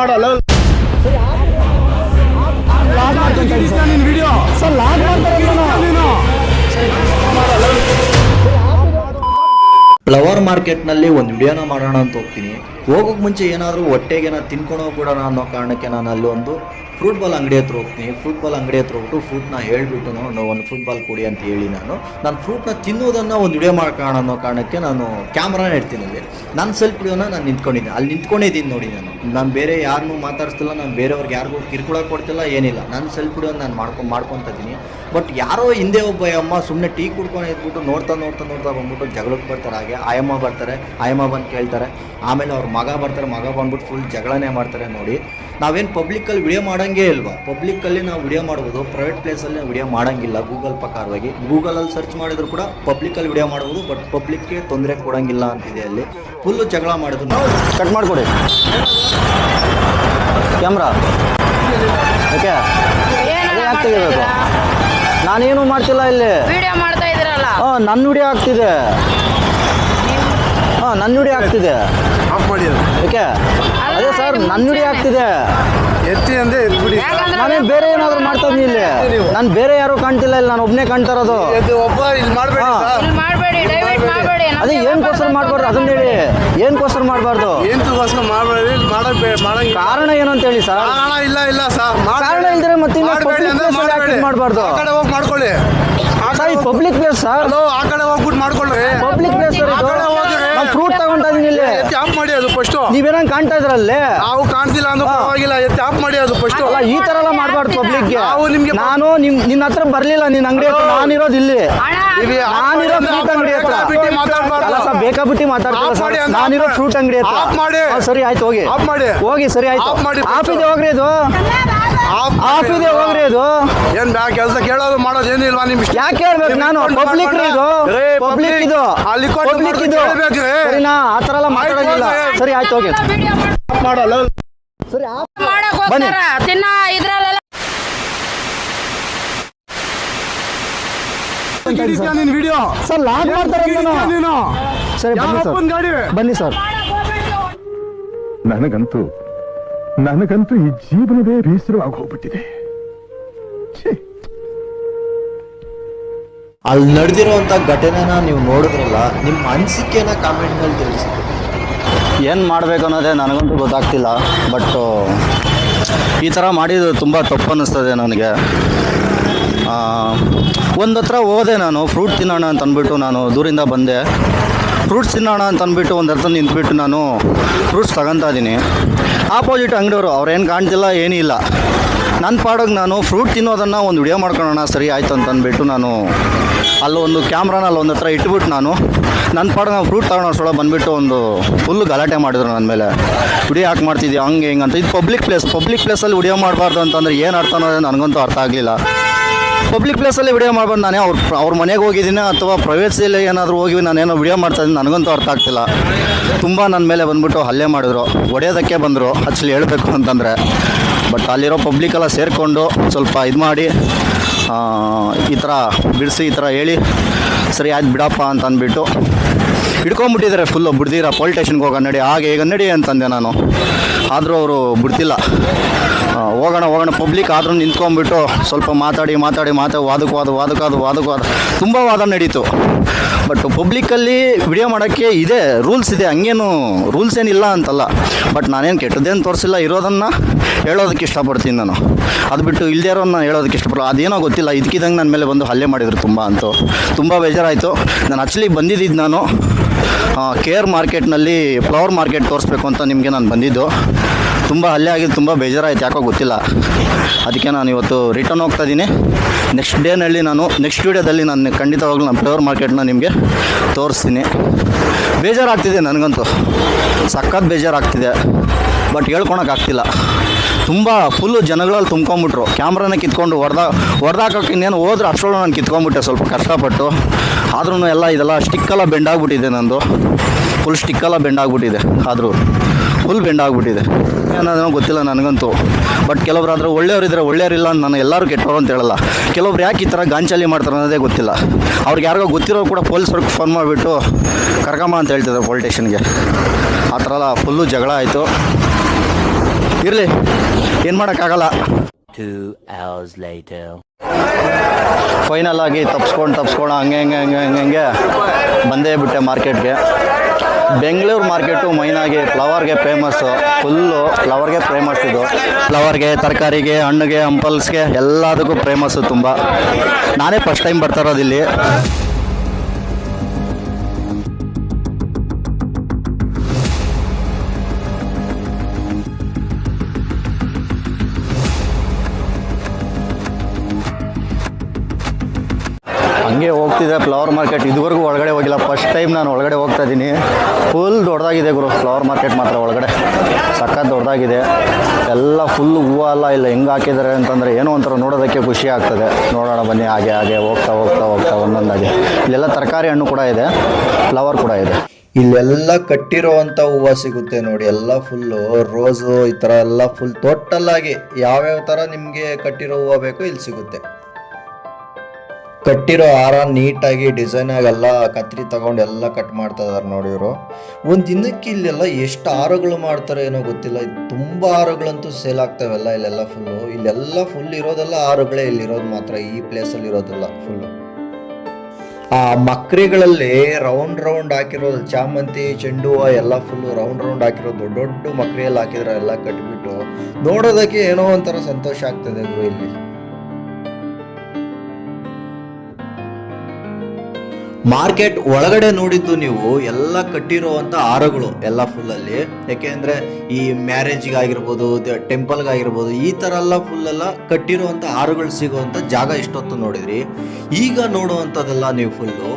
ಮಾಡಲ್ಲ. Sir log ಮಾಡ್ತಾರೆ ನೀನು. ಫ್ಲವರ್ ಮಾರ್ಕೆಟ್ನಲ್ಲಿ ಒಂದು ವಿಡಿಯೋನ ಮಾಡೋಣ ಅಂತ ಹೋಗ್ತೀನಿ. ಹೋಗೋಕೆ ಮುಂಚೆ ಏನಾದರೂ ಹೊಟ್ಟೆಗೆ ನಾನು ತಿನ್ಕೊಂಡು ಹೋಗ್ಬಿಡೋಣ ಅನ್ನೋ ಕಾರಣಕ್ಕೆ ನಾನು ಅಲ್ಲಿ ಒಂದು ಫ್ರೂಟ್ ಬಾಲ್ ಅಂಗಡಿ ಹತ್ರ ಹೋಗ್ತೀನಿ. ಫುಟ್ಬಾಲ್ ಬಾಲ್ ಅಂಗಡಿ ಹತ್ರ ಹೋಗ್ಬಿಟ್ಟು ಫ್ರೂಟ್ನ ಹೇಳ್ಬಿಟ್ಟು ನಾನು ಒಂದು ಫುಟ್ಬಾಲ್ ಬಾಲ್ ಕೊಡಿ ಅಂತ ಹೇಳಿ ನಾನು. ನಾನು ಫ್ರೂಟ್ನ ತಿನ್ನೋದನ್ನು ಒಂದು ವಿಡಿಯೋ ಮಾಡ್ಕೋಣ ಅನ್ನೋ ಕಾರಣಕ್ಕೆ ನಾನು ಕ್ಯಾಮ್ರಾನ ಇಡ್ತೀನಿ ಅಲ್ಲಿ. ನಾನು ಸೆಲ್ಫ್ ವಿಡಿಯೋನ ನಾನು ನಿಂತ್ಕೊಂಡಿದ್ದೆ ಅಲ್ಲಿ ನಿಂತ್ಕೊಂಡಿದ್ದೀನಿ ನೋಡಿ ನಾನು. ನಾನು ಬೇರೆ ಯಾರನ್ನೂ ಮಾತಾಡಿಸ್ತಿಲ್ಲ. ನಾನು ಬೇರೆಯವ್ರಿಗೆ ಯಾರಿಗೂ ಕಿರುಕುಳ ಕೊಡ್ತಿಲ್ಲ, ಏನಿಲ್ಲ. ನಾನು ಸೆಲ್ಫ್ ವಿಡಿಯೋ ನಾನು ಮಾಡ್ಕೊಂಡು ಮಾಡ್ಕೊತಿದ್ದೀನಿ ಬಟ್ ಯಾರೋ ಹಿಂದೆ ಒಬ್ಬ ಅಮ್ಮ ಸುಮ್ಮನೆ ಟೀ ಕುಡ್ಕೊಂಡು ಇದ್ಬಿಟ್ಟು ನೋಡ್ತಾ ನೋಡ್ತಾ ನೋಡ್ತಾ ಬಂದ್ಬಿಟ್ಟು ಜಗಳಕ್ಕೆ ಬರ್ತಾರೆ. ಹಾಗೆ ಆಯಮ್ಮ ಬರ್ತಾರೆ. ಆಯಮ್ಮ ಬಂದು ಕೇಳ್ತಾರೆ. ಆಮೇಲೆ ಅವ್ರ ಮಗ ಬರ್ತಾರೆ ಮಗ ಬಂದ್ಬಿಟ್ಟು ಫುಲ್ ಜಗಳನೇ ಮಾಡ್ತಾರೆ ನೋಡಿ. ನಾವೇನು ಪಬ್ಲಿಕ್ಕಲ್ಲಿ ವಿಡಿಯೋ ಮಾಡೋಂಗೇ ಇಲ್ವಾ? ಪಬ್ಲಿಕಲ್ಲಿ ನಾವು ವಿಡಿಯೋ ಮಾಡ್ಬೋದು ಪ್ರೈವೇಟ್ ಪ್ಲೇಸಲ್ಲಿ ವಿಡಿಯೋ ಮಾಡೋಂಗಿಲ್ಲ ಗೂಗಲ್ ಪ್ರಕಾರವಾಗಿ. ಗೂಗಲಲ್ಲಿ ಸರ್ಚ್ ಮಾಡಿದ್ರು ಕೂಡ ಪಬ್ಲಿಕಲ್ಲಿ ವಿಡಿಯೋ ಮಾಡ್ಬೋದು ಬಟ್ ಪಬ್ಲಿಕ್ಗೆ ತೊಂದರೆ ಕೊಡೋಂಗಿಲ್ಲ ಅಂತಿದೆ ಅಲ್ಲಿ. ಫುಲ್ಲು ಜಗಳ ಮಾಡಿದ್ರು ನಾವು. ಕಟ್ ಮಾಡಿಕೊಡಿ. ಕ್ಯಾಮ್ರಾ ಓಕೆ ತೆಗಿಬೇಕು ನಾನೇನು ಮಾಡ್ತಿಲ್ಲ ಇಲ್ಲಿ? ವಿಡಿಯೋ ಮಾಡ್ತಾ ಇದ್ದೀರಲ್ಲ? ಹಾಂ ನನ್ನ ವಿಡಿಯೋ ಆಗ್ತಿದೆ. ಹಾಂ ನನ್ನ ವಿಡಿಯೋ ಆಗ್ತಿದೆ. ಆಫ್ ಮಾಡಿ ಅದು. ಓಕೆ ಅದೇ ಸರ್ ನನ್ನ ನುಡಿ ಆಗ್ತಿದೆ. ಎತ್ತಿ ಅಂದ್ರೆ ಎತ್ಬಿಡಿ. ನಾನೇನು ಬೇರೆ ಏನಾದರೂ ಮಾಡ್ತಾ ಇದ್ದೀನಿ ಇಲ್ಲಿ. ನಾನು ಬೇರೆ ಯಾರು ಕಾಣ್ತಿಲ್ಲ ಇಲ್ಲಿ ನಾನು ಒಬ್ಬನೇ ಕಾಣ್ತಾ ಇರೋದು. ಎದ್ದು ಒಬ್ಬ ಇಲ್ಲಿ ಮಾಡಬೇಡಿ ಮಾಡಬೇಡಿ ಮಾಡಬೇಡಿ. ಅದೇ ಏನಕ್ಕೋಸ್ಕರ ಮಾಡಬಾರ್ದು? ಅದನ್ನ ಹೇಳಿ. ಏನಕ್ಕೋಸ್ಕರ ಮಾಡಬಾರ್ದು? ಮಾಡಬೇಡಿ? ಕಾರಣ ಏನು ಅಂತ ಹೇಳಿ ಸರ್. ಕಾರಣ ಇಲ್ಲ ಇಲ್ಲ ಸರ್. ಕಾರಣ ಇಲ್ದ್ರೆ ಮತ್ತೆ ಮಾಡ್ಬಾರ್ದು? ಆ ಕಡೆ ಹೋಗಿ ಮಾಡ್ಕೊಳ್ಳಿ. ಸರ್ ಈ ಪಬ್ಲಿಕ್ ಪ್ಲೇಸ್ ಸರ್. ಆ ಕಡೆ ಹೋಗ್ಬಿಟ್ಟು ಮಾಡ್ಕೊಳ್ಳಿ. ಪಬ್ಲಿಕ್ ಪ್ಲೇಸ್ ಸರ್ ಇದು ಕಡೆ ಹೋಗ್ರಿ. ನಾನು ಫ್ರೂಟ್ ತಗೊಂತಾ ಇದೀನಿ ಇಲ್ಲಿ ಎತ್ತಿ ಆಫ್ ಮಾಡಿ ಅದು ಫಸ್ಟ್ ನೀವೇನಂಗ್ ಕಾಣ್ತಾ ಇದ್ರಲ್ಲಿ? ನಾವು ಕಾಣ್ತಿಲ್ಲ ಅಂದ್ರೆ. ಪರವಾಗಿಲ್ಲ ಎತ್ತಿ ಆಫ್ ಮಾಡಿ ಅದು ಫಸ್ಟ್ ಅಲ್ಲ ಈ ತರ ಎಲ್ಲ ಮಾಡ್ಬಾರ್ದು ಪಬ್ಲಿಕ್ಗೆ ನಾವು ನಿಮ್ಗೆ ನಾನು ನಿಮ್ ನಿನ್ನ ಹತ್ರ ಬರ್ಲಿಲ್ಲ ನಿನ್ ಅಂಗಡಿ ಹತ್ರ ಇರೋದು ನಾನಿರೋದು ಇಲ್ಲಿ. ನಾನಿರೋ ಫ್ರೂಟ್ ಅಂಗಡಿ ಹತ್ರ. ಮಾತಾಡ್ಬಾರ್ದು. ಅಲ್ಲ ಸರ್ ಬೇಕಾಬಿಟ್ಟಿ ಮಾತಾಡ್ತಿಲ್ಲ ಆಫ್ ಮಾಡಿ ಸರ್ ಅಂದ್ರೆ ನಾನಿರೋ ಫ್ರೂಟ್ ಅಂಗಡಿ ಹತ್ರ. ಆಫ್ ಮಾಡಿ. ಹಾ, ಸರಿ ಆಯ್ತು ಹೋಗಿ. ಆಫ್ ಮಾಡಿ. ಹೋಗಿ ಸರಿ ಆಯ್ತು. ಆಫ್ ಮಾಡಿ. ಆಫ್ ಇದೆ ಹೋಗ್ರಿ ಇದು. ಆಫ್ ಇದೆ ಹೋಗ್ರಿ ಇದು. ಏನ್ ಬ್ಯಾ ಕೆಲಸ ಕೇಳೋದು ಮಾಡೋದು ಏನಿಲ್ವಾ ನಿಮ್ ಯಾಕೆ ಹೇಳ್ಬೇಕು ನಾನು? ಪಬ್ಲಿಕ್ ಇದು. ಪಬ್ಲಿಕ್ ಇದು. ಪಬ್ಲಿಕ್ ಇದು. ಸರಿನಾ? ಆ ಥರ ಎಲ್ಲ ಮಾತಾಡೋದಿಲ್ಲ. ಸರಿ ಆಯ್ತು ಹೋಗಿ. ಮಾಡಲ್ಲ. ಸರಿ ಮಾಡಕ್ ಬನ್ನಿ. ಹೋಗ್ತಾರ ತಿನ್ನ ಇದ್ರಲ್ಲೆಲ್ಲ ನಿನ್ ವಿಡಿಯೋ ಸರ್ ಲಾಗ್ ಮಾಡ್ತಾರೆ ನಾನು? ಸರಿ ಬನ್ನಿ ಸರ್. ಬನ್ನಿ ಸರ್. ನನಗಂತೂ ನನಗಂತೂ ಈ ಜೀವನವೇ ಬೇಸರವಾಗಿ ಹೋಗ್ಬಿಟ್ಟಿದೆ ಛೇ. ಅಲ್ಲಿ ನಡೆದಿರುವಂತ ಘಟನೆನ ನೀವು ನೋಡಿದ್ರಲ್ಲ ನಿಮ್ಮ ಅನಿಸಿಕೆನ ಕಾಮೆಂಟ್ನಲ್ಲಿ ತಿಳಿಸಿ. ಏನು ಮಾಡಬೇಕು ಅನ್ನೋದೇ ನನಗಂತೂ ಗೊತ್ತಾಗ್ತಿಲ್ಲ ಬಟ್ ಈ ಥರ ಮಾಡಿದ್ದು ತುಂಬ ತಪ್ಪು ಅನ್ನಿಸ್ತದೆ ನನಗೆ. ಒಂದು ಹತ್ರ ಹೋದೆ ನಾನು ಫ್ರೂಟ್ ತಿನ್ನೋಣ ಅಂತ ಅಂದ್ಬಿಟ್ಟು ನಾನು ದೂರಿಂದ ಬಂದೆ. ಫ್ರೂಟ್ಸ್ ತಿನ್ನೋಣ ಅಂತ ಅಂದ್ಬಿಟ್ಟು ಒಂದು ಹತ್ರ ನಿಂತ್ಬಿಟ್ಟು ನಾನು ಫ್ರೂಟ್ಸ್ ತಗೊತಾ ಇದ್ದೀನಿ. ಆಪೋಸಿಟ್ ಅಂಗಡಿಯವರು, ಅವ್ರೇನು ಕಾಣ್ತಿಲ್ಲ ಇಲ್ಲ. ನನ್ನ ಪಾಡೋಗಿ ನಾನು ಫ್ರೂಟ್ ತಿನ್ನೋದನ್ನು ಒಂದು ವಿಡಿಯೋ ಮಾಡ್ಕೊಳ್ಳೋಣ, ಸರಿ ಆಯಿತು ಅಂತ ಅಂದ್ಬಿಟ್ಟು ನಾನು ಅಲ್ಲೊಂದು ಕ್ಯಾಮ್ರಾನ ಒಂದು ಹತ್ರ ಇಟ್ಬಿಟ್ಟು ನಾನು ನನ್ನ ಪಾಡೋ ನಾವು ಫ್ರೂಟ್ ತಗೊಳ್ಳೋ ಅಷ್ಟೊಳಗೆ ಬಂದುಬಿಟ್ಟು ಒಂದು ಫುಲ್ ಗಲಾಟೆ ಮಾಡಿದ್ರು ನನ್ನ ಮೇಲೆ. ವಿಡಿಯೋ ಯಾಕೆ ಮಾಡ್ತಿದ್ದೆ ಹಂಗೆ ಹಿಂಗೆ ಅಂತ. ಇದು ಪಬ್ಲಿಕ್ ಪ್ಲೇಸ್ ಪಬ್ಲಿಕ್ ಪ್ಲೇಸಲ್ಲಿ ವಿಡಿಯೋ ಮಾಡಬಾರ್ದು ಅಂತಂದ್ರೆ ಏನು ಅರ್ಥ ಅನ್ನೋದು ನನಗಂತೂ ಅರ್ಥ ಆಗಲಿಲ್ಲ. ಪಬ್ಲಿಕ್ ಪ್ಲೇಸಲ್ಲಿ ವಿಡಿಯೋ ಮಾಡ್ಬೋದು ನಾನೇ. ಅವ್ರ ಅವ್ರ ಮನೆಗೆ ಹೋಗಿದ್ದೀನಿ ಅಥವಾ ಪ್ರೈವೇಟ್ಸಲ್ಲಿ ಏನಾದರೂ ಹೋಗಿ ನಾನೇನೋ ವಿಡಿಯೋ ಮಾಡ್ತಾ ಇದ್ದೀನಿ, ನನಗಂತೂ ಅರ್ಥ ಆಗ್ತಿಲ್ಲ. ತುಂಬ ನನ್ನ ಮೇಲೆ ಬಂದ್ಬಿಟ್ಟು ಹಲ್ಲೆ ಮಾಡಿದ್ರು. ಹೊಡೆಯೋದಕ್ಕೆ ಬಂದರು ಆ್ಯಕ್ಚುಲಿ ಹೇಳಬೇಕು ಅಂತಂದರೆ. ಬಟ್ ಅಲ್ಲಿರೋ ಪಬ್ಲಿಕ್ಕೆಲ್ಲ ಸೇರಿಕೊಂಡು ಸ್ವಲ್ಪ ಇದು ಮಾಡಿ ಈ ಥರ ಬಿಡಿಸಿ, ಈ ಥರ ಹೇಳಿ, ಸರಿ, ಆಯ್ತು ಬಿಡಪ್ಪ ಅಂತ ಅಂದ್ಬಿಟ್ಟು ಹಿಡ್ಕೊಂಬಿಟ್ಟಿದ್ದಾರೆ ಫುಲ್ಲು ಬಿಡ್ದಿರ ಪೊಲೀಸ್ ಸ್ಟೇಷನ್ಗೆ ಹೋಗೋಣ ನಡಿ. ಹಾಗೆ ಈಗ ನಡಿ ಅಂತಂದೆ ನಾನು. ಆದರೂ ಅವರು ಬಿಡ್ತಿಲ್ಲ. ಹೋಗೋಣ ಹೋಗೋಣ. ಪಬ್ಲಿಕ್ ಆದರೂ ನಿಂತ್ಕೊಂಡ್ಬಿಟ್ಟು ಸ್ವಲ್ಪ ಮಾತಾಡಿ ಮಾತಾಡಿ ಮಾತಾ ವಾದಕ್ಕೆ ವಾದ ವಾದಕ್ಕೆ ವಾದ ವಾದಕ್ಕೆ ವಾದ. ತುಂಬ ವಾದ ನಡೀತು. ಬಟ್ ಪಬ್ಲಿಕ್ಕಲ್ಲಿ ವಿಡಿಯೋ ಮಾಡೋಕ್ಕೆ ಇದೆ ರೂಲ್ಸ್ ಇದೆ. ಹಂಗೇನು ರೂಲ್ಸ್ ಏನಿಲ್ಲ ಅಂತಲ್ಲ. ಬಟ್ ನಾನೇನು ಕೆಟ್ಟದ್ದೇನು ತೋರಿಸಿಲ್ಲ ಇರೋದನ್ನು ಹೇಳೋದಕ್ಕೆ ಇಷ್ಟಪಡ್ತೀನಿ ನಾನು. ಅದು ಬಿಟ್ಟು ಇಲ್ಲದೇ ಇರೋನ್ನ ಹೇಳೋದಕ್ಕೆ ಇಷ್ಟಪಡಲ್ಲ. ಅದೇನೋ ಗೊತ್ತಿಲ್ಲ. ಇದಕ್ಕಿದ್ದಂಗೆ ನನ್ನ ಮೇಲೆ ಬಂದು ಹಲ್ಲೆ ಮಾಡಿದರು ತುಂಬ ಅಂತೂ. ತುಂಬ ಬೇಜಾರಾಯಿತು. ನಾನು ಆ್ಯಕ್ಚುಲಿ ಬಂದಿದ್ದು ನಾನು. ಕೆ ಆರ್ ಮಾರ್ಕೆಟ್ನಲ್ಲಿ ಫ್ಲವರ್ ಮಾರ್ಕೆಟ್ ತೋರಿಸ್ಬೇಕು ಅಂತ ನಿಮಗೆ ನಾನು ಬಂದಿದ್ದು. ತುಂಬ ಹಲ್ಲೆ ಆಗಿದ್ದು ತುಂಬ ಬೇಜಾರಾಯಿತು, ಯಾಕೋ ಗೊತ್ತಿಲ್ಲ. ಅದಕ್ಕೆ ನಾನು ಇವತ್ತು ರಿಟರ್ನ್ ಹೋಗ್ತಾ ಇದ್ದೀನಿ. ನೆಕ್ಸ್ಟ್ ಡೇನಲ್ಲಿ ನಾನು ನೆಕ್ಸ್ಟ್ ವೀಡಿಯೋದಲ್ಲಿ ನಾನು ಖಂಡಿತವಾಗ್ಲೂ ನಾನು ಫ್ಲವರ್ ಮಾರ್ಕೆಟ್ನ ನಿಮಗೆ ತೋರಿಸ್ತೀನಿ. ಬೇಜಾರಾಗ್ತಿದೆ ನನಗಂತೂ. ಸಖತ್ ಬೇಜಾರಾಗ್ತಿದೆ. ಬಟ್ ಹೇಳ್ಕೊಳಕ್ಕಾಗ್ತಿಲ್ಲ. ತುಂಬ ಫುಲ್ಲು ಜನಗಳಲ್ಲಿ ತುಂಬ್ಕೊಂಬಿಟ್ರು ಕ್ಯಾಮ್ರಾನ ಕಿತ್ಕೊಂಡು ಹೊಡೆದ ಹೊಡೆದಾಕೋಕೆ ಇನ್ನೇನು ಹೋದ್ರೆ ಅಷ್ಟರೊಳಗೆ ನಾನು ಕಿತ್ಕೊಂಬಿಟ್ಟೆ ಸ್ವಲ್ಪ ಕಷ್ಟಪಟ್ಟು. ಆದ್ರೂ ಎಲ್ಲ ಇದೆಲ್ಲ ಸ್ಟಿಕ್ಕೆಲ್ಲ ಬೆಂಡಾಗ್ಬಿಟ್ಟಿದೆ ನಂದು. ಫುಲ್ ಸ್ಟಿಕ್ಕೆಲ್ಲ ಬೆಂಡಾಗ್ಬಿಟ್ಟಿದೆ, ಆದರೂ. ಫುಲ್ ಬೆಂಡಾಗ್ಬಿಟ್ಟಿದೆ. ಏನಾದ್ರೂ ಗೊತ್ತಿಲ್ಲ ನನಗಂತೂ. ಬಟ್ ಕೆಲವ್ರು ಆದರೆ ಒಳ್ಳೆಯವರಿದ್ರೆ ಒಳ್ಳೆಯವರಿಲ್ಲ ನಾನು ಎಲ್ಲರೂ ಕೆಟ್ಟವರು ಅಂತ ಹೇಳಲ್ಲ. ಕೆಲವೊಬ್ರು ಯಾಕೆ ಈ ಥರ ಗಾಂಚಾಲಿ ಮಾಡ್ತಾರೆ ಅನ್ನೋದೇ ಗೊತ್ತಿಲ್ಲ. ಅವ್ರಿಗೆ ಯಾರಿಗೋ ಗೊತ್ತಿರೋ ಕೂಡ ಪೊಲೀಸ್ರಿಗೆ ಫೋನ್ ಮಾಡಿಬಿಟ್ಟು ಕರ್ಕಮ್ಮ ಅಂತ ಹೇಳ್ತಿದ್ದಾರೆ ಪೊಲೀಸ್ ಸ್ಟೇಷನ್ಗೆ ಆ ಥರ ಎಲ್ಲ ಫುಲ್ಲು ಜಗಳ ಆಯಿತು. ಇರಲಿ, ಏನು ಮಾಡೋಕ್ಕಾಗಲ್ಲ. ಫೈನಲ್ ಆಗಿ ತಪ್ಸ್ಕೊಂಡು ತಪ್ಸ್ಕೊಂಡು, ಹಂಗೆ ಹಂಗೆ ಹಂಗೆ ಹಂಗೆ ಹಂಗೆ ಬಂದೇ ಬಿಟ್ಟೆ ಮಾರ್ಕೆಟ್ಗೆ. ಬೆಂಗಳೂರು ಮಾರ್ಕೆಟು ಮೈನಾಗಿ ಫ್ಲವರ್ಗೆ ಫೇಮಸ್ಸು ಫುಲ್ಲು ಫ್ಲವರ್ಗೆ ಫೇಮಸ್ ಇದು. ಫ್ಲವರ್ಗೆ, ತರಕಾರಿಗೆ, ಹಣ್ಣಿಗೆ, ಹಂಪಲ್ಸ್ಗೆ ಎಲ್ಲದಕ್ಕೂ ಫೇಮಸ್ಸು ತುಂಬ. ನಾನೇ ಫಸ್ಟ್ ಟೈಮ್ ಬರ್ತಾ ಹಂಗೆ ಫ್ಲವರ್ ಮಾರ್ಕೆಟ್ ಇದುವರೆಗೂ ಒಳಗಡೆ ಹೋಗಿಲ್ಲ. ಫಸ್ಟ್ ಟೈಮ್ ನಾನು ಒಳಗಡೆ ಹೋಗ್ತಾ ಇದ್ದೀನಿ ಫುಲ್ ದೊಡ್ಡದಾಗಿದೆ ಗುರು ಫ್ಲವರ್ ಮಾರ್ಕೆಟ್ ಮಾತ್ರ ಒಳಗಡೆ. ಸಖತ್ ದೊಡ್ಡದಾಗಿದೆ. ಎಲ್ಲ ಫುಲ್ ಹೂವು ಅಲ್ಲ ಇಲ್ಲ ಹೆಂಗೆ ಹಾಕಿದ್ದಾರೆ ಅಂತಂದರೆ ಏನೋ ಒಂಥರ ನೋಡೋದಕ್ಕೆ ಖುಷಿ ಆಗ್ತದೆ. ನೋಡೋಣ ಬನ್ನಿ, ಹಾಗೆ ಹಾಗೆ, ಹೋಗ್ತಾ ಹೋಗ್ತಾ ಹೋಗ್ತಾ ಒಂದೊಂದಾಗಿ. ಇಲ್ಲೆಲ್ಲ ತರಕಾರಿ ಹಣ್ಣು ಕೂಡ ಇದೆ ಫ್ಲವರ್ ಕೂಡ ಇದೆ. ಇಲ್ಲೆಲ್ಲ ಕಟ್ಟಿರೋವಂಥ ಹೂವು ಸಿಗುತ್ತೆ ನೋಡಿ, ಎಲ್ಲ ಫುಲ್ಲು ರೋಸು ಈ ಥರ ಎಲ್ಲ ಫುಲ್ ಟೋಟಲ್ ಆಗಿ ಯಾವ್ಯಾವ ಥರ ನಿಮಗೆ ಕಟ್ಟಿರೋ ಹೂವು ಬೇಕೋ ಇಲ್ಲಿ ಸಿಗುತ್ತೆ. ಕಟ್ಟಿರೋ ಹಾರ ನೀಟಾಗಿ ಡಿಸೈನ್ ಆಗೆಲ್ಲ, ಕತ್ರಿ ತಗೊಂಡು ಎಲ್ಲ ಕಟ್ ಮಾಡ್ತಾ ಇದಾರೆ ನೋಡಿ ಇವರು. ಒಂದು ದಿನಕ್ಕೆ ಇಲ್ಲೆಲ್ಲ ಎಷ್ಟು ಹಾರಗಳು ಮಾಡ್ತಾರೆ ಏನೋ ಗೊತ್ತಿಲ್ಲ. ತುಂಬ ಹಾರಗಳಂತೂ ಸೇಲ್ ಆಗ್ತಾವೆಲ್ಲ ಇಲ್ಲೆಲ್ಲ ಫುಲ್ಲು ಇಲ್ಲೆಲ್ಲ ಫುಲ್ ಇರೋದೆಲ್ಲ ಹಾರಗಳೇ ಇಲ್ಲಿರೋದು ಮಾತ್ರ, ಈ ಪ್ಲೇಸಲ್ಲಿ ಇರೋದಿಲ್ಲ ಫುಲ್ಲು ಆ ಮಕ್ರಿಗಳಲ್ಲಿ ರೌಂಡ್ ರೌಂಡ್ ಹಾಕಿರೋ ಚಾಮಂತಿ ಚೆಂಡು ಹೂವು ಎಲ್ಲ ಫುಲ್ಲು ರೌಂಡ್ ರೌಂಡ್ ಹಾಕಿರೋ ದೊಡ್ಡ ದೊಡ್ಡ ಮಕ್ರಿಯಲ್ಲಿ ಹಾಕಿದ್ರೆ ಎಲ್ಲ ಕಟ್ಬಿಟ್ಟು ನೋಡೋದಕ್ಕೆ ಏನೋ ಒಂಥರ ಸಂತೋಷ ಆಗ್ತದೆ ಇಲ್ಲಿ. ಮಾರ್ಕೆಟ್ ಒಳಗಡೆ ನೋಡಿದ್ದು ನೀವು ಎಲ್ಲ ಕಟ್ಟಿರುವಂತ ಹಾರಗಳು, ಎಲ್ಲ ಫುಲ್ ಅಲ್ಲಿ. ಯಾಕೆಂದ್ರೆ ಈ ಮ್ಯಾರೇಜ್ಗೆ ಆಗಿರ್ಬೋದು ಟೆಂಪಲ್ಗೆ ಆಗಿರ್ಬೋದು, ಈ ತರ ಎಲ್ಲ ಫುಲ್ ಎಲ್ಲ ಕಟ್ಟಿರುವಂತ ಹಾರಗಳು ಸಿಗುವಂತ ಜಾಗ ಇಷ್ಟೊತ್ತು ನೋಡಿದ್ರಿ. ಈಗ ನೋಡುವಂತದೆಲ್ಲ ನೀವು ಫುಲ್ಲು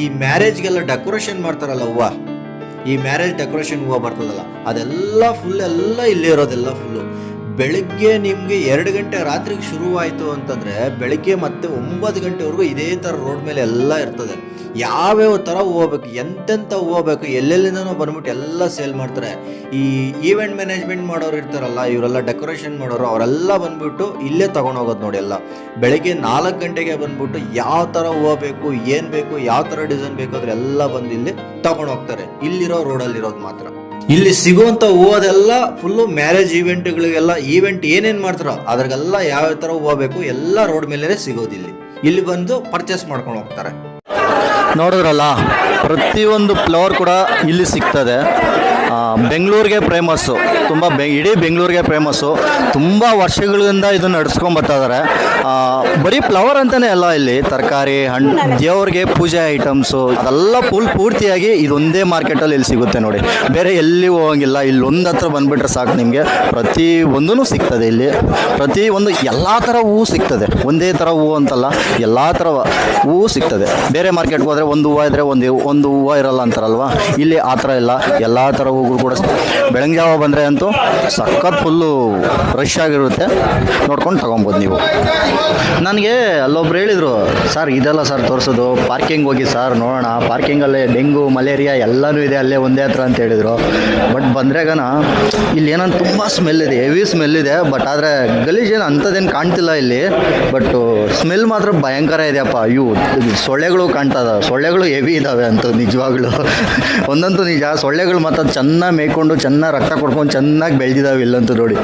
ಈ ಮ್ಯಾರೇಜ್ಗೆಲ್ಲ ಡೆಕೋರೇಷನ್ ಮಾಡ್ತಾರಲ್ಲ ಹೂವ, ಈ ಮ್ಯಾರೇಜ್ ಡೆಕೋರೇಷನ್ ಹೂವ ಬರ್ತದಲ್ಲ, ಅದೆಲ್ಲ ಫುಲ್ ಎಲ್ಲ ಇಲ್ಲೇ ಇರೋದೆಲ್ಲ ಫುಲ್ಲು ಬೆಳಿಗ್ಗೆ ನಿಮಗೆ ಎರಡು ಗಂಟೆ ರಾತ್ರಿಗೆ ಶುರುವಾಯಿತು ಅಂತಂದರೆ ಬೆಳಿಗ್ಗೆ ಮತ್ತೆ ಒಂಬತ್ತು ಗಂಟೆವರೆಗೂ ಇದೇ ಥರ ರೋಡ್ ಮೇಲೆ ಎಲ್ಲ ಇರ್ತದೆ. ಯಾವ್ಯಾವ ಥರ ಹೋಗ್ಬೇಕು ಬೇಕು ಎಂತೆಂಥ ಹೋಗ್ಬೇಕು ಬೇಕು ಎಲ್ಲೆಲ್ಲಿಂದನೋ ಬಂದ್ಬಿಟ್ಟು ಎಲ್ಲ ಸೇಲ್ ಮಾಡ್ತಾರೆ. ಈ ಈವೆಂಟ್ ಮ್ಯಾನೇಜ್ಮೆಂಟ್ ಮಾಡೋರು ಇರ್ತಾರಲ್ಲ, ಇವರೆಲ್ಲ ಡೆಕೋರೇಷನ್ ಮಾಡೋರು, ಅವರೆಲ್ಲ ಬಂದ್ಬಿಟ್ಟು ಇಲ್ಲೇ ತಗೊಂಡೋಗೋದು ನೋಡಿ ಎಲ್ಲ. ಬೆಳಿಗ್ಗೆ ನಾಲ್ಕು ಗಂಟೆಗೆ ಬಂದ್ಬಿಟ್ಟು ಯಾವ ಥರ ಹೋಗ್ಬೇಕು ಬೇಕು ಏನು ಬೇಕು, ಯಾವ ಥರ ಡಿಸೈನ್ ಬೇಕು ಅಂದ್ರೆ ಎಲ್ಲ ಬಂದು ಇಲ್ಲಿ ತಗೊಂಡು ಹೋಗ್ತಾರೆ. ಇಲ್ಲಿರೋ ರೋಡಲ್ಲಿರೋದು ಮಾತ್ರ. ಇಲ್ಲಿ ಸಿಗುವಂತ ಹೂವದೆಲ್ಲ ಫುಲ್ಲು ಮ್ಯಾರೇಜ್ ಇವೆಂಟ್ಗಳಿಗೆಲ್ಲ ಈವೆಂಟ್ ಏನೇನ್ ಮಾಡ್ತಾರೋ ಅದ್ರಗೆಲ್ಲ ಯಾವ ತರ ಹೂವು ಬೇಕು ಎಲ್ಲ ರೋಡ್ ಮೇಲೆ ಸಿಗೋದು ಇಲ್ಲಿ. ಬಂದು ಪರ್ಚೇಸ್ ಮಾಡ್ಕೊಂಡು ಹೋಗ್ತಾರೆ. ನೋಡಿದ್ರಲ್ಲ, ಪ್ರತಿಯೊಂದು ಫ್ಲವರ್ ಕೂಡ ಇಲ್ಲಿ ಸಿಗ್ತದೆ. ಬೆಂಗಳೂರಿಗೆ ಫೇಮಸ್ಸು ತುಂಬ ಬೆ, ಇಡೀ ಬೆಂಗಳೂರಿಗೆ ಫೇಮಸ್ಸು ತುಂಬ ವರ್ಷಗಳಿಂದ ಬರ್ತಾ ಇದ್ದಾರೆ ಬರೀ ಫ್ಲವರ್ ಅಂತಲೇ ಅಲ್ಲ ಇಲ್ಲಿ. ತರಕಾರಿ ಹಣ್ಣು ದೇವ್ರಿಗೆ ಪೂಜೆ ಐಟಮ್ಸು ಇದೆಲ್ಲ ಫುಲ್ ಪೂರ್ತಿಯಾಗಿ ಇದೊಂದೇ ಮಾರ್ಕೆಟಲ್ಲಿ ಇಲ್ಲಿ ಸಿಗುತ್ತೆ ನೋಡಿ. ಬೇರೆ ಎಲ್ಲಿ ಹೋಗಂಗಿಲ್ಲ. ಇಲ್ಲಿ ಒಂದು ಹತ್ರ ಬಂದುಬಿಟ್ರೆ ಸಾಕು ನಿಮಗೆ. ಪ್ರತಿ ಒಂದೂ ಸಿಗ್ತದೆ ಇಲ್ಲಿ. ಪ್ರತಿ ಒಂದು ಎಲ್ಲ ಥರ ಹೂವು ಸಿಗ್ತದೆ. ಒಂದೇ ಥರ ಹೂವು ಅಂತಲ್ಲ, ಎಲ್ಲ ಥರ ಹೂವು ಸಿಗ್ತದೆ. ಬೇರೆ ಮಾರ್ಕೆಟ್ಗೆ ಹೋದರೆ ಒಂದು ಹೂವು ಇದ್ದರೆ ಒಂದು ಒಂದು ಹೂವು ಇರಲ್ಲ ಅಂತಾರಲ್ವ? ಇಲ್ಲಿ ಆ ಥರ ಇಲ್ಲ. ಎಲ್ಲ ಥರ ಹೂವುಗಳು ಕೂಡ ಬೆಳಗ್ಗೆ ಜಾವ ಬಂದರೆ ಅಂತೂ ಸಖತ್ ಫುಲ್ಲು ಫ್ರೆಶ್ ಆಗಿರುತ್ತೆ. ನೋಡ್ಕೊಂಡು ತೊಗೊಬೋದು ನೀವು. ನನಗೆ ಅಲ್ಲೊಬ್ರು ಹೇಳಿದರು, ಸರ್, ಇದೆಲ್ಲ ಸರ್ ತೋರಿಸೋದು. ಪಾರ್ಕಿಂಗ್ ಹೋಗಿ ಸರ್ ನೋಡೋಣ. ಪಾರ್ಕಿಂಗಲ್ಲೇ ಡೆಂಗು, ಮಲೇರಿಯಾ ಎಲ್ಲನೂ ಇದೆ ಅಲ್ಲೇ ಒಂದೇ ಹತ್ರ ಅಂತ ಹೇಳಿದರು. ಬಟ್ ಬಂದ್ರೆಗನ ಇಲ್ಲಿ ಏನಂತ ತುಂಬ ಸ್ಮೆಲ್ ಇದೆ ಹೆವಿ ಸ್ಮೆಲ್ ಇದೆ. ಬಟ್ ಆದರೆ ಗಲೀಜೇನು ಅಂಥದ್ದೇನು ಕಾಣ್ತಿಲ್ಲ ಇಲ್ಲಿ. ಬಟ್ ಸ್ಮೆಲ್ ಮಾತ್ರ ಭಯಂಕರ ಇದೆಯಪ್ಪ. ಅಯ್ಯೋ, ಸೊಳ್ಳೆಗಳು ಕಾಣ್ತದ ಸೊಳ್ಳೆಗಳು ಹೆವಿ ಇದ್ದಾವೆ ಅಂತ ನಿಜವಾಗ್ಲೂ. ಒಂದಂತೂ ನಿಜ. ಸೊಳ್ಳೆಗಳು ಮಾತ್ರ ಚೆನ್ನಾಗಿ ಮೇಯ್ಕೊಂಡು, ಚೆನ್ನಾಗಿ ರಕ್ತ ಕೊಡ್ಕೊಂಡು, ಚೆನ್ನಾಗಿ ಬೆಳೆದಿದ್ದಾವೆ ಇಲ್ಲಂತೂ ನೋಡಿ.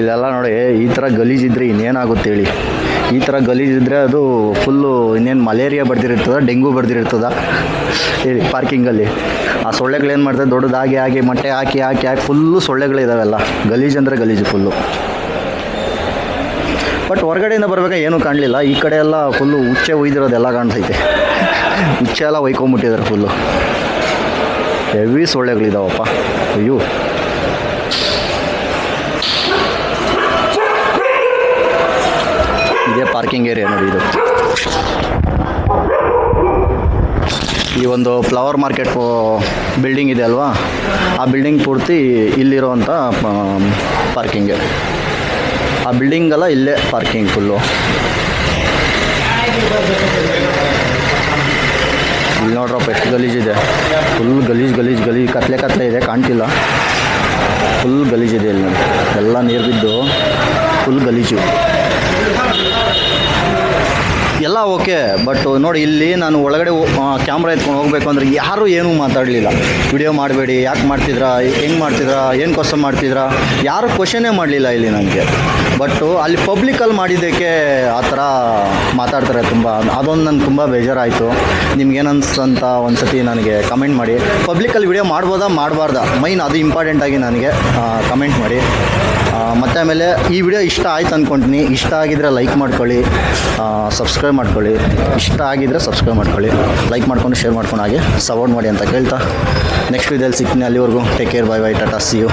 ಇಲ್ಲೆಲ್ಲ ನೋಡಿ, ಈ ಥರ ಗಲೀಜಿದ್ರೆ ಇನ್ನೇನಾಗುತ್ತೆ ಹೇಳಿ. ಈ ಥರ ಗಲೀಜಿದ್ರೆ ಅದು ಫುಲ್ಲು ಇನ್ನೇನು ಮಲೇರಿಯಾ ಬರ್ದಿರ್ತದ, ಡೆಂಗು ಬರ್ದಿರ್ತದ, ಹೇಳಿ ಪಾರ್ಕಿಂಗಲ್ಲಿ ಆ ಸೊಳ್ಳೆಗಳು ಏನು ಮಾಡ್ತಾರೆ ದೊಡ್ಡದಾಗಿ ಆಗಿ ಮೊಟ್ಟೆ ಹಾಕಿ ಹಾಕಿ ಹಾಕಿ ಫುಲ್ಲು ಸೊಳ್ಳೆಗಳಿದಾವೆಲ್ಲ ಗಲೀಜು ಅಂದರೆ ಗಲೀಜು ಫುಲ್ಲು ಬಟ್ ಹೊರಗಡೆಯಿಂದ ಬರಬೇಕಾ ಏನೂ ಕಾಣಲಿಲ್ಲ. ಈ ಕಡೆ ಎಲ್ಲ ಫುಲ್ಲು ಉಚ್ಚೆ ಒಯ್ದಿರೋದೆಲ್ಲ ಕಾಣ್ತೈತೆ. ಉಚ್ಚೆ ಎಲ್ಲ ಒಯ್ಕೊಂಬಿಟ್ಟಿದ್ದಾರೆ ಫುಲ್ಲು ಹೆವಿ ಸೊಳ್ಳೆಗಳಿದಾವಪ್ಪ. ಅಯ್ಯೋ. ಇದೇ ಪಾರ್ಕಿಂಗ್ ಏರಿಯಾ ನೋಡಿ ಇದು. ಈ ಒಂದು ಫ್ಲವರ್ ಮಾರ್ಕೆಟ್ ಬಿಲ್ಡಿಂಗ್ ಇದೆ ಅಲ್ವಾ? ಆ ಬಿಲ್ಡಿಂಗ್ ಪೂರ್ತಿ ಇಲ್ಲಿರೋವಂಥ ಪಾರ್ಕಿಂಗ್ ಆ ಬಿಲ್ಡಿಂಗ್ ಎಲ್ಲ ಇಲ್ಲೇ ಪಾರ್ಕಿಂಗ್ ಫುಲ್ಲು ಇಲ್ಲಿ ನೋಡ್ರಪ್ಪ, ಎಷ್ಟು ಗಲೀಜಿದೆ ಫುಲ್ ಗಲೀಜ್ ಗಲೀಜ್ ಗಲೀಜ್, ಕತ್ಲೆ ಕತ್ಲೆ ಇದೆ, ಕಾಣ್ತಿಲ್ಲ. ಫುಲ್ ಗಲೀಜಿದೆ ಇಲ್ಲಿ. ಎಲ್ಲ ನೀರು ಬಿದ್ದು ಫುಲ್ ಗಲೀಜು. ಎಲ್ಲ ಓಕೆ ಬಟ್ ನೋಡಿ ಇಲ್ಲಿ ನಾನು ಒಳಗಡೆ ಕ್ಯಾಮ್ರಾ ಎತ್ಕೊಂಡು ಹೋಗಬೇಕು ಅಂದರೆ ಯಾರೂ ಏನೂ ಮಾತಾಡಲಿಲ್ಲ. ವಿಡಿಯೋ ಮಾಡಬೇಡಿ, ಯಾಕೆ ಮಾಡ್ತಿದ್ರಾ, ಹೆಂಗೆ ಮಾಡ್ತಿದ್ರಾ ಏನಕ್ಕೋಸ್ಕರ ಮಾಡ್ತಿದ್ರಾ, ಯಾರು ಕ್ವಶನೇ ಮಾಡಲಿಲ್ಲ ಇಲ್ಲಿ ನನಗೆ ಬಟ್ಟು ಅಲ್ಲಿ ಪಬ್ಲಿಕಲ್ಲಿ ಮಾಡಿದ್ದಕ್ಕೆ ಆ ಥರ ಮಾತಾಡ್ತಾರೆ ತುಂಬ, ಅದೊಂದು ನನಗೆ ತುಂಬ ಬೇಜಾರಾಯಿತು. ನಿಮ್ಗೇನನ್ಸ್ತು ಅಂತ ಒಂದು ಸತಿ ನನಗೆ ಕಮೆಂಟ್ ಮಾಡಿ. ಪಬ್ಲಿಕಲ್ಲಿ ವಿಡಿಯೋ ಮಾಡ್ಬೋದಾ, ಮಾಡಬಾರ್ದಾ? ಮೈನ್ ಅದು ಇಂಪಾರ್ಟೆಂಟಾಗಿ ನನಗೆ ಕಮೆಂಟ್ ಮಾಡಿ. ಮತ್ತೆ ಆಮೇಲೆ ಈ ವಿಡಿಯೋ ಇಷ್ಟ ಆಯ್ತು ಅಂದ್ಕೊಂತೀನಿ ಇಷ್ಟ ಆಗಿದ್ರೆ ಲೈಕ್ ಮಾಡ್ಕೊಳ್ಳಿ. ಸಬ್ಸ್ಕ್ರೈಬ್ ಮಾಡ್ಕೊಳ್ಳಿ. ಇಷ್ಟ ಆಗಿದ್ರೆ ಸಬ್ಸ್ಕ್ರೈಬ್ ಮಾಡ್ಕೊಳ್ಳಿ. ಲೈಕ್ ಮಾಡ್ಕೊಂಡು ಶೇರ್ ಮಾಡ್ಕೊಂಡು ಹಾಗೆ ಸಪೋರ್ಟ್ ಮಾಡಿ ಅಂತ ಕೇಳ್ತಾ. ನೆಕ್ಸ್ಟ್ ವಿಡಿಯೋಲಿ ಸಿಗ್ತೀನಿ ಅಲ್ಲಿವರೆಗೂ. Take care bye bye Tata see you